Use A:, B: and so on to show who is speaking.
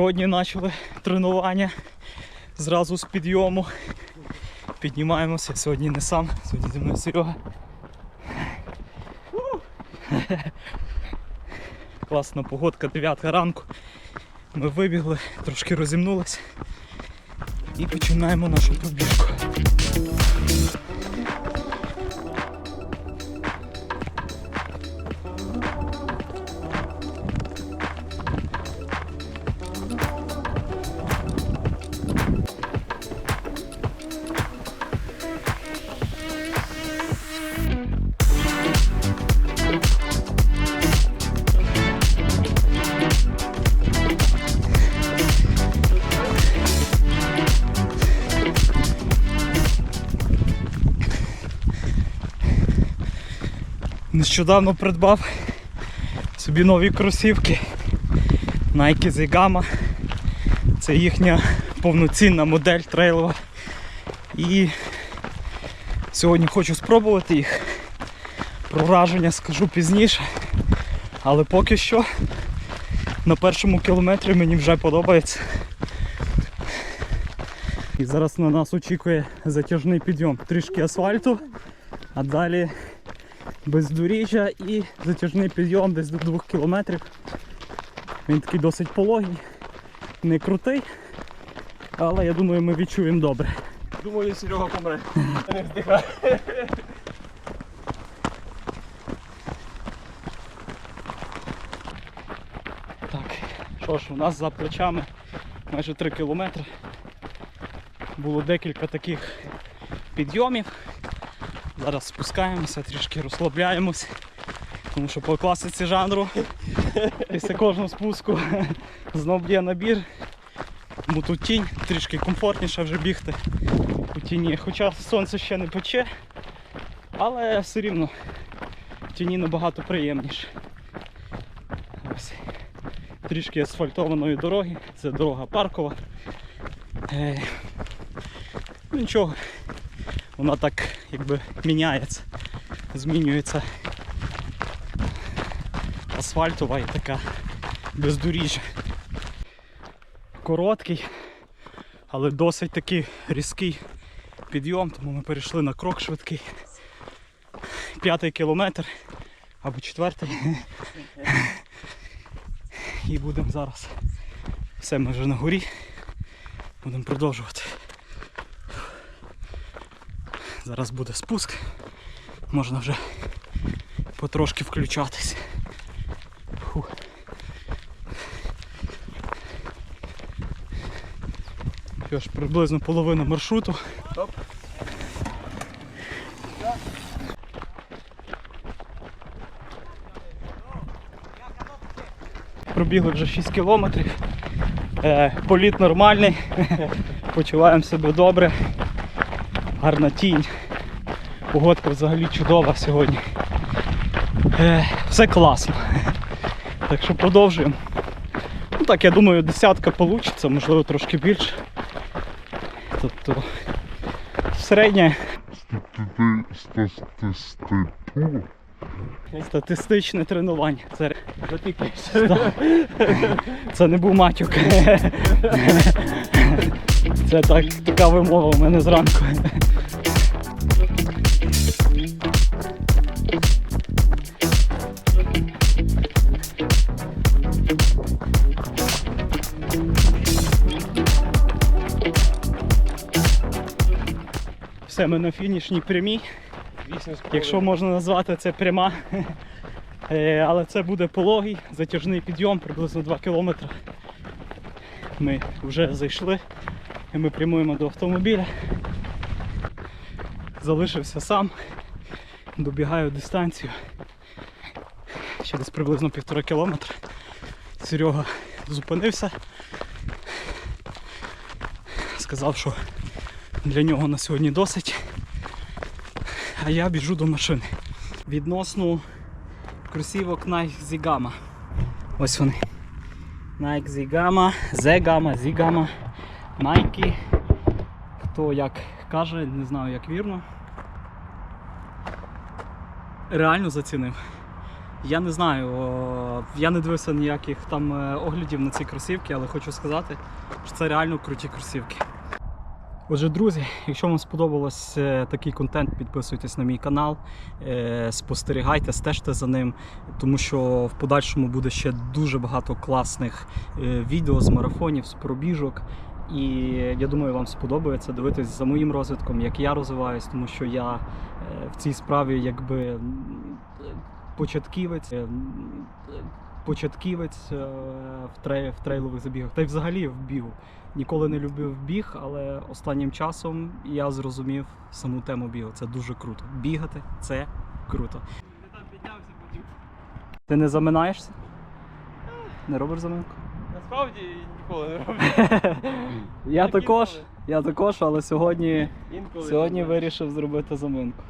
A: Сьогодні почали тренування зразу з підйому. Піднімаємося. Сьогодні не сам, сьогодні зі мною Серега. Класна погодка, 9 ранку. Ми вибігли, трошки розімнулися і починаємо нашу пробіжку. Нещодавно придбав собі нові кросівки Nike Zigama. Це їхня повноцінна модель трейлова. І сьогодні хочу спробувати їх. Про враження скажу пізніше. Але поки що на першому кілометрі мені вже подобається. І зараз на нас очікує затяжний підйом. Трішки асфальту, а далі бездоріжжя і затяжний підйом десь до 2 кілометрів. Він такий досить пологий, не крутий, але я думаю ми відчуємо добре.
B: Думаю, Серега помре.
A: Так, що ж, у нас за плечами майже 3 кілометри. Було декілька таких підйомів. Зараз спускаємося, трішки розслабляємось. Тому що по класиці жанру після кожного спуску знов б'є набір. Тому тут тінь, трішки комфортніше вже бігти у тіні. Хоча сонце ще не пече, але все рівно в тіні набагато приємніше. Ось. Трішки асфальтованої дороги, це дорога паркова. Е, нічого, вона так якби міняється, змінюється асфальтова і така бездоріжжя. Короткий, але досить такий різкий підйом, тому ми перейшли на крок швидкий. П'ятий кілометр або четвертий. І будемо зараз. Все, ми вже на горі. Будемо продовжувати. Зараз буде спуск. Можна вже потрошки включатись. Фу. Що ж, приблизно половина маршруту.
B: Оп.
A: Пробігли вже 6 кілометрів. Е, політ нормальний. Почуваємо себе добре. Гарна тінь. Погодка взагалі чудова сьогодні. Е, все класно. Так що продовжуємо. Ну так, я думаю, десятка вийде, можливо трошки більше. Тобто середнє статистичне тренування. Це Це не був матюк. Це так, така вимова у мене зранку. Все, ми на фінішній прямій. Якщо можна назвати це пряма. Е, Але це буде пологий, затяжний підйом, приблизно 2 кілометри. Ми вже зайшли і ми прямуємо до автомобіля. Залишився сам, добігаю дистанцію. Ще десь приблизно півтора кілометра. Серега зупинився. Сказав, що для нього на сьогодні досить. А я біжу до машини. Відносно кросівок Nike Zigama. Ось вони. Nike Zigama, Zegama, Zigama, Nike. Хто як каже, не знаю як вірно. Реально зацінив. Я не знаю, я не дивився ніяких там е, оглядів на ці кросівки, але хочу сказати, що це реально круті кросівки. Отже, друзі, якщо вам сподобалось е, такий контент, підписуйтесь на мій канал, е, спостерігайте, стежте за ним, тому що в подальшому буде ще дуже багато класних е, відео з марафонів, з пробіжок. І я думаю, вам сподобається дивитись за моїм розвитком, як я розвиваюсь, тому що я в цій справі якби початківець, початківець е, в, трей, в трейлових забігах, та й взагалі в бігу. Ніколи не любив біг, але останнім часом я зрозумів саму тему бігу. Це дуже круто. Бігати це круто. Ти не заминаєшся? Не робиш заминку?
B: Насправді ніколи не роблю.
A: Я також, я також, але сьогодні, сьогодні вирішив зробити заминку.